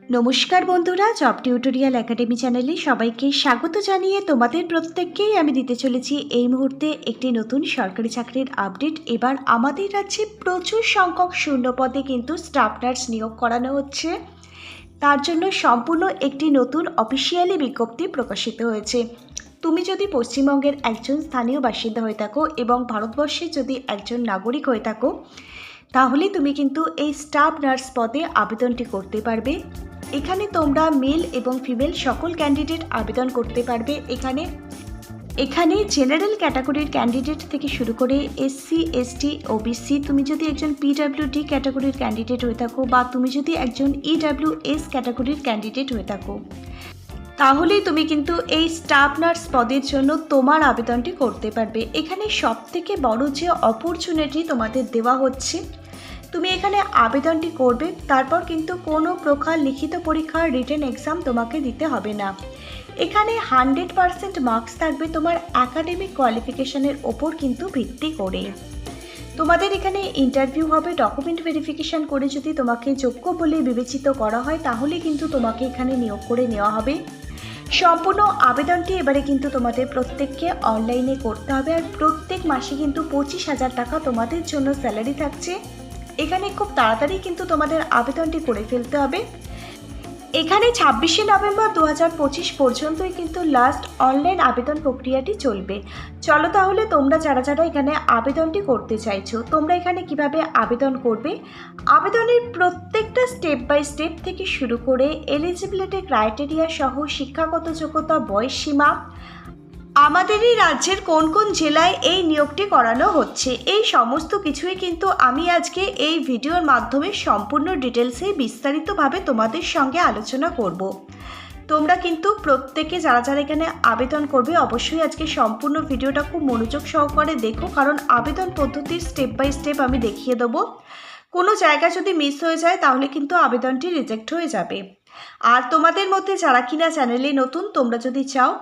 নমস্কার বন্ধুরা, job tutorial academy চ্যানেলে সবাইকে স্বাগত জানিয়ে তোমাদের প্রত্যেককেই আমি দিতে চলেছি এই মুহূর্তে একটি নতুন সরকারি চাকরির আপডেট। এবার আমাদের রাজ্যে প্রচুর সংখ্যক শূন্য পদে কিন্তু স্টাফ নার্স নিয়োগ করানো হচ্ছে। তার জন্য সম্পূর্ণ একটি নতুন অফিসিয়ালি বিজ্ঞপ্তি প্রকাশিত হয়েছে। তুমি যদি পশ্চিমবঙ্গের একজন স্থানীয় বাসিন্দা হয়ে থাকো এবং ভারতবর্ষের যদি একজন নাগরিক হয়ে থাকো তাহলে তুমি কিন্তু এই স্টাফ নার্স পদে আবেদনটি করতে পারবে। এখানে তোমরা মেল এবং ফিমেল সকল ক্যান্ডিডেট আবেদন করতে পারবে এখানে। এখানে জেনারেল ক্যাটাগরির ক্যান্ডিডেট থেকে শুরু করে এসসি এসটি ওবিসি তুমি যদি একজন পিডাব্লিউডি ক্যাটাগরির ক্যান্ডিডেট হয়ে থাকো বা তুমি যদি একজন ইডাব্লিউ এস ক্যাটাগরির ক্যান্ডিডেট হয়ে থাকো। তাহলেই তুমি কিন্তু এই স্টাফ নার্স পদের জন্য তোমার আবেদনটি করতে পারবে। এখানে সব থেকে বড় যে অপরচুনিটি তোমাদের দেওয়া হচ্ছে তুমি এখানে আবেদনটি করবে, তারপর কিন্তু কোনো প্রকার লিখিত পরীক্ষার রিটেন এক্সাম তোমাকে দিতে হবে না। এখানে হান্ড্রেড পারসেন্ট মার্কস থাকবে তোমার একাডেমিক কোয়ালিফিকেশনের ওপর কিন্তু ভিত্তি করে। তোমাদের এখানে ইন্টারভিউ হবে ডকুমেন্ট ভেরিফিকেশন করে যদি তোমাকে যোগ্য বলে বিবেচিত করা হয়, তাহলে কিন্তু তোমাকে এখানে নিয়োগ করে নেওয়া হবে। সম্পূর্ণ আবেদনটি এবারে কিন্তু তোমাদের প্রত্যেককে অনলাইনে করতে হবে, আর প্রত্যেক মাসে কিন্তু পঁচিশ হাজার টাকা তোমাদের জন্য স্যালারি থাকছে। এখানে খুব তাড়াতাড়ি কিন্তু তোমাদের আবেদনটি করে ফেলতে হবে। এখানে ছাব্বিশে নভেম্বর দু পঁচিশ পর্যন্তই কিন্তু লাস্ট অনলাইন আবেদন প্রক্রিয়াটি চলবে। চলো তাহলে তোমরা যারা যারা এখানে আবেদনটি করতে চাইছো, তোমরা এখানে কীভাবে আবেদন করবে? আবেদনের প্রত্যেকটা স্টেপ বাই স্টেপ থেকে শুরু করে এলিজিবিলিটি ক্রাইটেরিয়া সহ শিক্ষাগত যোগ্যতা, বয়স সীমা আমাদেরই রাজ্যের কোন কোন জেলায় এই নিয়োগটি করানো হচ্ছে? এই সমস্ত কিছুই কিন্তু আমি আজকে এই ভিডিওর মাধ্যমে সম্পূর্ণ ডিটেলসে বিস্তারিতভাবে তোমাদের সঙ্গে আলোচনা করব। তোমরা কিন্তু প্রত্যেকে যারা যারা এখানে আবেদন করবে, অবশ্যই আজকে সম্পূর্ণ ভিডিওটা খুব মনোযোগ সহকারে দেখো, কারণ আবেদন পদ্ধতির স্টেপ বাই স্টেপ আমি দেখিয়ে দেবো। কোনো জায়গা যদি মিস হয়ে যায়, তাহলে কিন্তু আবেদনটি রিজেক্ট হয়ে যাবে। আর তোমাদের মধ্যে যারা কিনা চ্যানেলে নতুন, তোমরা যদি চাও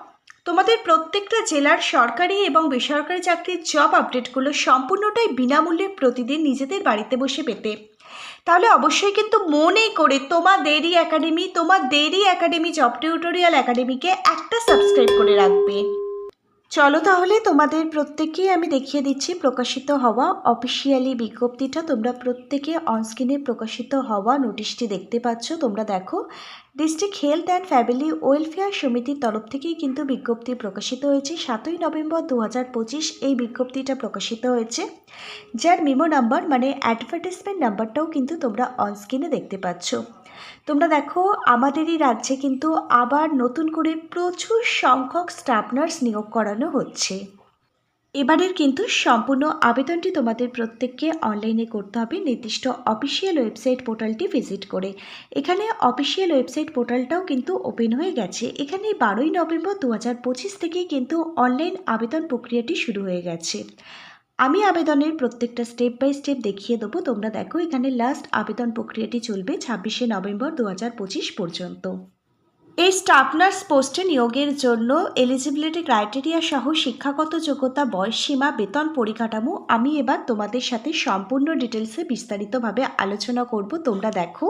তোমাদের প্রত্যেকটা জেলার সরকারি এবং বেসরকারি চাকরির জব আপডেটগুলো সম্পূর্ণটাই বিনামূল্যে প্রতিদিন নিজেদের বাড়িতে বসে পেতে। তাহলে অবশ্যই কিন্তু মনে করে তোমাদেরই একাডেমি তোমাদেরই একাডেমি জব টিউটোরিয়াল একাডেমিকে একটা সাবস্ক্রাইব করে রাখবে। চলো তাহলে তোমাদের প্রত্যেককেই আমি দেখিয়ে দিচ্ছি প্রকাশিত হওয়া অফিসিয়ালি বিজ্ঞপ্তিটা। তোমরা প্রত্যেকে অনস্ক্রিনে প্রকাশিত হওয়া নোটিশটি দেখতে পাচ্ছ। তোমরা দেখো district health and family welfare সমিতির তরফ থেকেই কিন্তু বিজ্ঞপ্তি প্রকাশিত হয়েছে সাতই নভেম্বর দু হাজার পঁচিশ। এই বিজ্ঞপ্তিটা প্রকাশিত হয়েছে, যার মিমো নাম্বার মানে অ্যাডভার্টাইজমেন্ট নাম্বারটাও কিন্তু তোমরা অনস্ক্রিনে দেখতে পাচ্ছ। তোমরা দেখো, আমাদেরই রাজ্যে কিন্তু আবার নতুন করে প্রচুর সংখ্যক স্টাফ নার্স নিয়োগ করানো হচ্ছে। এবারের কিন্তু সম্পূর্ণ আবেদনটি তোমাদের প্রত্যেককে অনলাইনে করতে হবে। নির্দিষ্ট অফিসিয়াল ওয়েবসাইট পোর্টালটি ভিজিট করে। এখানে অফিসিয়াল ওয়েবসাইট পোর্টালটাও কিন্তু ওপেন হয়ে গেছে। এখানে বারোই নভেম্বর দু হাজার পঁচিশ থেকেই কিন্তু অনলাইন আবেদন প্রক্রিয়াটি শুরু হয়ে গেছে। আমি আবেদনের প্রত্যেকটা স্টেপ বাই স্টেপ দেখিয়ে দেবো। তোমরা দেখো এখানে লাস্ট আবেদন প্রক্রিয়াটি চলবে ছাব্বিশে নভেম্বর দু হাজার পঁচিশ পর্যন্ত। এই স্টাফনার্স পোস্টে নিয়োগের জন্য এলিজিবিলিটি ক্রাইটেরিয়া সহ শিক্ষাগত যোগ্যতা, বয়স সীমা, বেতন পরিকাঠামো আমি এবার তোমাদের সাথে সম্পূর্ণ ডিটেলসে বিস্তারিতভাবে আলোচনা করব। তোমরা দেখো।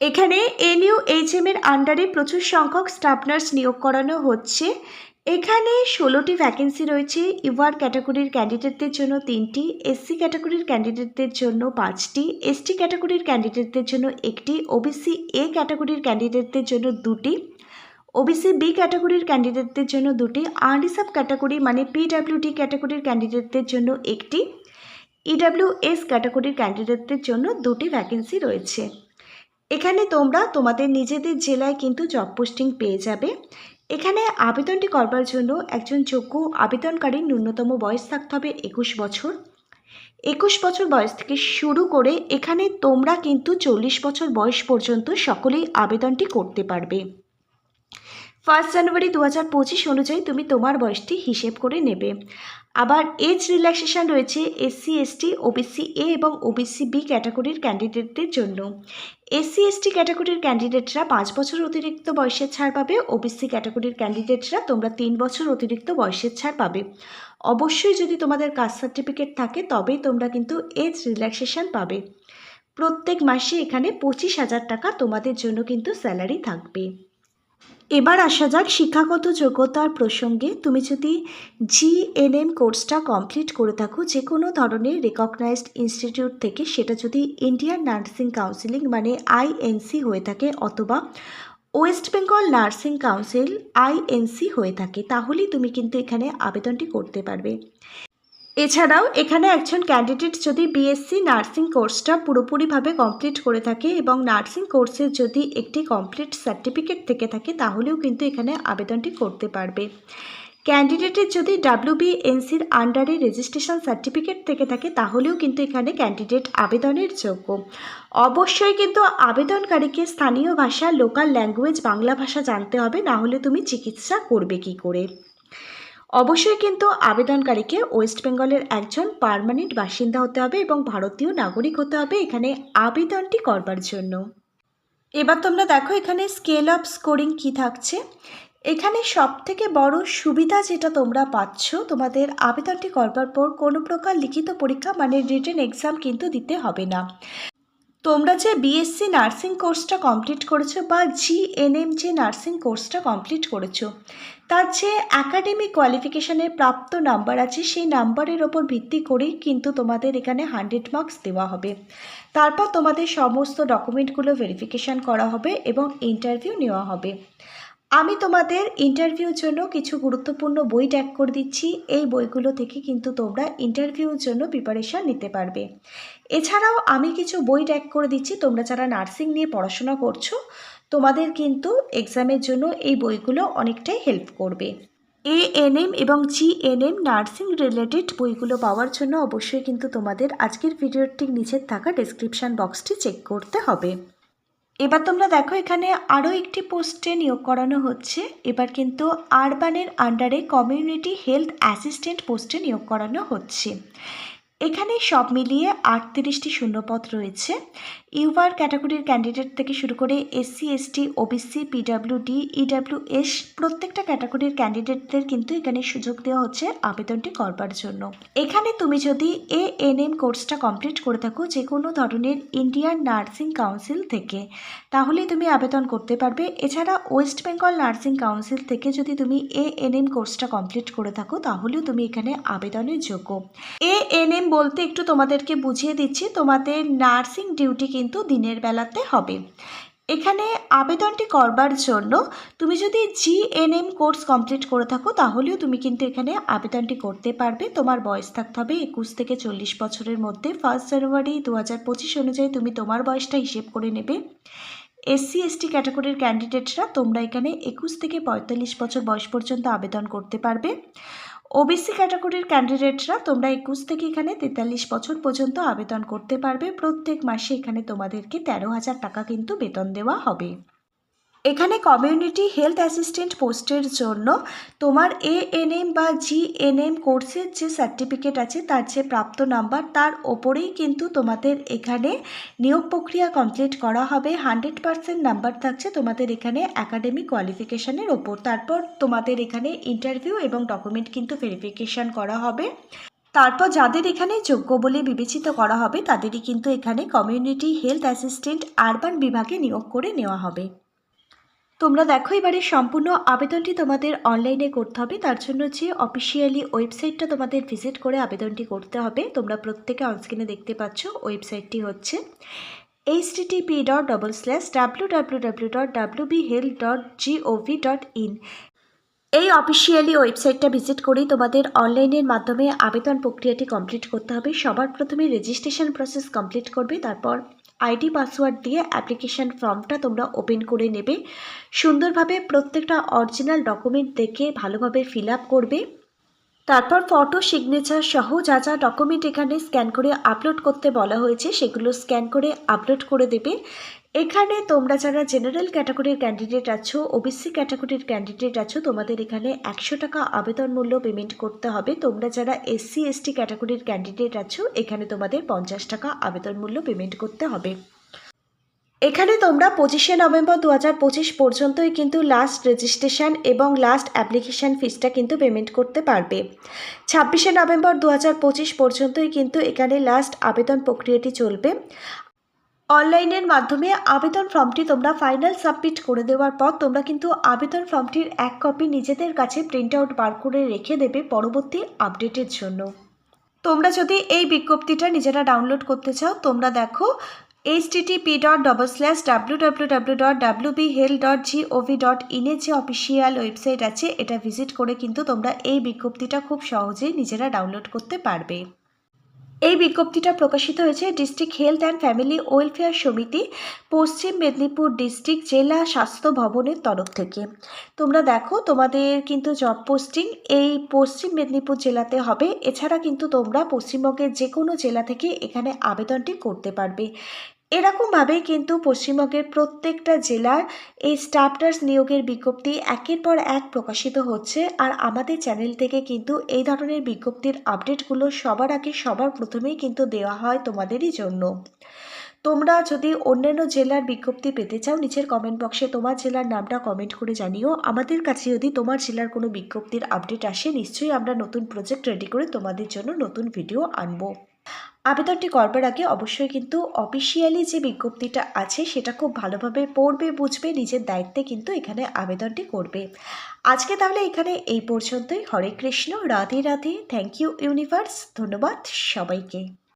এখানে এনইউ এইচএম এর আন্ডারে প্রচুর সংখ্যক স্টাফনার্স নিয়োগ করানো হচ্ছে। এখানে ষোলোটি ভ্যাকেন্সি রয়েছে। ইউআর ক্যাটাগরির ক্যান্ডিডেটদের জন্য তিনটি এসসি ক্যাটাগরির ক্যান্ডিডেটদের জন্য পাঁচটি এসটি ক্যাটাগরির ক্যান্ডিডেটদের জন্য একটি ওবিসি এ ক্যাটাগরির ক্যান্ডিডেটদের জন্য দুটি ওবিসি বি ক্যাটাগরির ক্যান্ডিডেটদের জন্য দুটি আনরিসার্ভ ক্যাটাগরি মানে পিডাব্লিউডি ক্যাটাগরির ক্যান্ডিডেটদের জন্য একটি ইডাব্লিউ এস ক্যাটাগরির ক্যান্ডিডেটদের জন্য দুটি ভ্যাকেন্সি রয়েছে। এখানে তোমরা তোমাদের নিজেদের জেলায় কিন্তু জব পোস্টিং পেয়ে যাবে। এখানে আবেদনটি করবার জন্য একজন যোগ্য আবেদনকারীর ন্যূনতম বয়স থাকতে হবে একুশ বছর। একুশ বছর বয়স থেকে শুরু করে এখানে তোমরা কিন্তু চল্লিশ বছর বয়স পর্যন্ত সকলেই আবেদনটি করতে পারবে। ফার্স্ট জানুয়ারি দু হাজার পঁচিশ অনুযায়ী তুমি তোমার বয়সটি হিসেব করে নেবে। আবার এজ রিল্যাক্সেশন রয়েছে এসসি এসটি ওবিসি এ এবং ওবিসি বি ক্যাটাগরির ক্যান্ডিডেটদের জন্য। এসসি এসটি ক্যাটাগরির ক্যান্ডিডেটরা পাঁচ বছর অতিরিক্ত বয়সের ছাড় পাবে। ওবিসি ক্যাটাগরির ক্যান্ডিডেটরা তোমরা তিন বছর অতিরিক্ত বয়সের ছাড় পাবে। অবশ্যই যদি তোমাদের কাস্ট সার্টিফিকেট থাকে, তবেই তোমরা কিন্তু এজ রিল্যাক্সেশন পাবে। প্রত্যেক মাসে এখানে পঁচিশ হাজার টাকা তোমাদের জন্য কিন্তু স্যালারি থাকবে। এবার আসা যাক শিক্ষাগত যোগ্যতার প্রসঙ্গে। তুমি যদি জিএনএম কোর্সটা কমপ্লিট করে থাকো যে কোনো ধরনের রেকগনাইজড ইনস্টিটিউট থেকে, সেটা যদি ইন্ডিয়ান নার্সিং কাউন্সিলিং মানে আইএনসি হয়ে থাকে অথবা West Bengal nursing council INC হয়ে থাকে, তাহলেই তুমি কিন্তু এখানে আবেদনটি করতে পারবে। এছাড়াও, এখানে একজন ক্যান্ডিডেট যদি বিএসসি নার্সিং কোর্সটা পুরোপুরিভাবে কমপ্লিট করে থাকে এবং নার্সিং কোর্সের যদি একটি কমপ্লিট সার্টিফিকেট থেকে থাকে, তাহলেও কিন্তু এখানে আবেদনটি করতে পারবে। ক্যান্ডিডেটের যদি ডাব্লিউবিএনসির আন্ডারে রেজিস্ট্রেশন সার্টিফিকেট থেকে থাকে, তাহলেও কিন্তু এখানে ক্যান্ডিডেট আবেদনের যোগ্য। অবশ্যই কিন্তু আবেদনকারীকে স্থানীয় ভাষা লোকাল ল্যাঙ্গুয়েজ বাংলা ভাষা জানতে হবে, না হলে তুমি চিকিৎসা করবে কি করে? অবশ্যই কিন্তু আবেদনকারীকে ওয়েস্ট বেঙ্গলের একজন পার্মানেন্ট বাসিন্দা হতে হবে এবং ভারতীয় নাগরিক হতে হবে এখানে আবেদনটি করবার জন্য। এবার তোমরা দেখো এখানে স্কেল আপ স্কোরিং কি থাকছে। এখানে সব থেকে বড় সুবিধা যেটা তোমরা পাচ্ছ, তোমাদের আবেদনটি করবার পর কোনো প্রকার লিখিত পরীক্ষা মানে রিটেন এক্সাম কিন্তু দিতে হবে না। তোমরা যে বিএসসি নার্সিং কোর্সটা কমপ্লিট করেছ বা জিএনএম যে নার্সিং কোর্সটা কমপ্লিট করেছ, তার যে একাডেমিক কোয়ালিফিকেশানের প্রাপ্ত নাম্বার আছে, সেই নাম্বারের ওপর ভিত্তি করেই কিন্তু তোমাদের এখানে হান্ড্রেড মার্কস দেওয়া হবে। তারপর তোমাদের সমস্ত ডকুমেন্টগুলো ভেরিফিকেশান করা হবে এবং ইন্টারভিউ নেওয়া হবে। আমি তোমাদের ইন্টারভিউর জন্য কিছু গুরুত্বপূর্ণ বই ট্যাগ করে দিচ্ছি। এই বইগুলো থেকে কিন্তু তোমরা ইন্টারভিউর জন্য প্রিপারেশান নিতে পারবে। এছাড়াও আমি কিছু বই ট্যাগ করে দিচ্ছি। তোমরা যারা নার্সিং নিয়ে পড়াশোনা করছ, তোমাদের কিন্তু এক্সামের জন্য এই বইগুলো অনেকটাই হেল্প করবে। এ এএনএম এবং জি জিএনএম নার্সিং রিলেটেড বইগুলো পাওয়ার জন্য অবশ্যই কিন্তু তোমাদের আজকের ভিডিওটির নিচের থাকা ডেসক্রিপশান বক্সটি চেক করতে হবে। এবার তোমরা দেখো এখানে আরও একটি পোস্টে নিয়োগ করানো হচ্ছে। এবার কিন্তু আরবানের আন্ডারে কমিউনিটি হেলথ অ্যাসিস্ট্যান্ট পোস্টে নিয়োগ করানো হচ্ছে। এখানে সব মিলিয়ে আটত্রিশটি শূন্যপদ রয়েছে। ইউবার ক্যাটাগরির ক্যান্ডিডেট থেকে শুরু করে SC, ST, OBC, PWD, EWS প্রত্যেকটা ক্যাটাগরির ক্যান্ডিডেটদের কিন্তু এখানে সুযোগ দেওয়া হচ্ছে আবেদনটি করবার জন্য। এখানে তুমি যদি এ এন এম কোর্সটা কমপ্লিট করে থাকো যে কোনো ধরনের ইন্ডিয়ান নার্সিং কাউন্সিল থেকে, তাহলেই তুমি আবেদন করতে পারবে। এছাড়া ওয়েস্ট বেঙ্গল নার্সিং কাউন্সিল থেকে যদি তুমি এ এন এম কোর্সটা কমপ্লিট করে থাকো, তাহলেও তুমি এখানে আবেদনের যোগ্য। এ এন এম বলতে একটু তোমাদেরকে বুঝিয়ে দিচ্ছি, তোমাদের নার্সিং ডিউটি কিন্তু দিনের বেলাতে হবে। এখানে আবেদনটি করবার জন্য তুমি যদি জিএনএম কোর্স কমপ্লিট করে থাকো, তাহলেও তুমি কিন্তু এখানে আবেদনটি করতে পারবে। তোমার বয়স থাকতে হবে একুশ থেকে চল্লিশ বছরের মধ্যে। ফার্স্ট জানুয়ারি দু হাজার পঁচিশ অনুযায়ী তুমি তোমার বয়সটা হিসেব করে নেবে। এসসি এসটি ক্যাটাগরির ক্যান্ডিডেটরা তোমরা এখানে একুশ থেকে পঁয়তাল্লিশ বছর বয়স পর্যন্ত আবেদন করতে পারবে। ওবিসি ক্যাটাগরির ক্যান্ডিডেটরা তোমরা একুশ থেকে এখানে তেতাল্লিশ বছর পর্যন্ত আবেদন করতে পারবে। প্রত্যেক মাসে এখানে তোমাদেরকে তেরো হাজার টাকা কিন্তু বেতন দেওয়া হবে। এখানে কমিউনিটি হেলথ অ্যাসিস্ট্যান্ট পোস্টের জন্য তোমার এএনএম বা জিএনএম কোর্সের যে সার্টিফিকেট আছে, তার যে প্রাপ্ত নাম্বার তার ওপরেই কিন্তু তোমাদের এখানে নিয়োগ প্রক্রিয়া কমপ্লিট করা হবে। হান্ড্রেড পারসেন্ট নাম্বার থাকছে তোমাদের এখানে একাডেমিক কোয়ালিফিকেশানের ওপর। তারপর তোমাদের এখানে ইন্টারভিউ এবং ডকুমেন্ট কিন্তু ভেরিফিকেশান করা হবে। তারপর যাদের এখানে যোগ্য বলে বিবেচিত করা হবে, তাদেরই কিন্তু এখানে কমিউনিটি হেলথ অ্যাসিস্ট্যান্ট আরবান বিভাগে নিয়োগ করে নেওয়া হবে। তোমরা দেখো, এবারে সম্পূর্ণ আবেদনটি তোমাদের অনলাইনে করতে হবে। তার জন্য যে অফিসিয়ালি ওয়েবসাইটটা তোমাদের ভিজিট করে আবেদনটি করতে হবে, তোমরা প্রত্যেকে অনস্ক্রিনে দেখতে পাচ্ছ ওয়েবসাইটটি হচ্ছে H TTP dot double slash W W W dot W B health dot GOV dot in এই অফিসিয়ালি ওয়েবসাইটটা ভিজিট করেই তোমাদের অনলাইনের মাধ্যমে আবেদন প্রক্রিয়াটি কমপ্লিট করতে হবে। সবার প্রথমে রেজিস্ট্রেশন প্রসেস কমপ্লিট করবে, তারপর আইডি পাসওয়ার্ড দিয়ে অ্যাপ্লিকেশান ফর্মটা তোমরা ওপেন করে নেবে। সুন্দরভাবে প্রত্যেকটা অরিজিনাল ডকুমেন্ট দেখে ভালোভাবে ফিল করবে। তারপর ফটো, সিগনেচার সহ যা যা ডকুমেন্ট এখানে স্ক্যান করে আপলোড করতে বলা হয়েছে সেগুলো স্ক্যান করে আপলোড করে দেবে। এখানে তোমরা যারা জেনারেল ক্যাটাগরির ক্যান্ডিডেট আছো ওবিসি ক্যাটাগরির ক্যান্ডিডেট আছো, তোমাদের এখানে একশো টাকা আবেদন মূল্য পেমেন্ট করতে হবে। তোমরা যারা এসসি এসটি ক্যাটাগরির ক্যান্ডিডেট আছো, এখানে তোমাদের পঞ্চাশ টাকা আবেদন মূল্য পেমেন্ট করতে হবে। এখানে তোমরা পঁচিশে নভেম্বর দু হাজার পঁচিশ পর্যন্তই কিন্তু লাস্ট রেজিস্ট্রেশন এবং লাস্ট অ্যাপ্লিকেশান ফিসটা কিন্তু পেমেন্ট করতে পারবে। ছাব্বিশে নভেম্বর দু হাজার পঁচিশ পর্যন্তই কিন্তু এখানে লাস্ট আবেদন প্রক্রিয়াটি চলবে। অনলাইনের মাধ্যমে আবেদন ফর্মটি তোমরা ফাইনাল সাবমিট করে দেওয়ার পর তোমরা কিন্তু আবেদন ফর্মটির এক কপি নিজেদের কাছে প্রিন্ট আউট বার করে রেখে দেবে পরবর্তী আপডেটের জন্য। তোমরা যদি এই বিজ্ঞপ্তিটা নিজেরা ডাউনলোড করতে চাও, তোমরা দেখো H TTP dot double slash W W W dot W B health dot GOV dot ইনের যে অফিসিয়াল ওয়েবসাইট আছে, এটা ভিজিট করে কিন্তু তোমরা এই বিজ্ঞপ্তিটা খুব সহজেই নিজেরা ডাউনলোড করতে পারবে। এই বিজ্ঞপ্তিটা প্রকাশিত হয়েছে district health and family welfare সমিতি পশ্চিম মেদিনীপুর ডিস্ট্রিক্ট জেলা স্বাস্থ্য ভবনের তরফ থেকে। তোমরা দেখো, তোমাদের কিন্তু জব পোস্টিং এই পশ্চিম মেদিনীপুর জেলাতে হবে। এছাড়া কিন্তু তোমরা পশ্চিমবঙ্গের যে কোনো জেলা থেকে এখানে আবেদনটি করতে পারবে। এরকমভাবেই কিন্তু পশ্চিমবঙ্গের প্রত্যেকটা জেলার এই স্টাফ নার্স নিয়োগের বিজ্ঞপ্তি একের পর এক প্রকাশিত হচ্ছে। আর আমাদের চ্যানেল থেকে কিন্তু এই ধরনের বিজ্ঞপ্তির আপডেটগুলো সবার আগে সবার প্রথমেই কিন্তু দেওয়া হয় তোমাদেরই জন্য। তোমরা যদি অন্যান্য জেলার বিজ্ঞপ্তি পেতে চাও, নিচের কমেন্ট বক্সে তোমার জেলার নামটা কমেন্ট করে জানিও। আমাদের কাছে যদি তোমার জেলার কোনো বিজ্ঞপ্তির আপডেট আসে, নিশ্চয়ই আমরা নতুন প্রজেক্ট রেডি করে তোমাদের জন্য নতুন ভিডিও আনব। আবেদনটি করবার আগে অবশ্যই কিন্তু অফিসিয়ালি যে বিজ্ঞপ্তিটা আছে, সেটা খুব ভালোভাবে পড়বে, বুঝবে, নিজের দায়িত্বে কিন্তু এখানে আবেদনটি করবে। আজকে তাহলে এখানে এই পর্যন্তই। Hare Krishna, Radhe Radhe. Thank you universe ধন্যবাদ সবাইকে।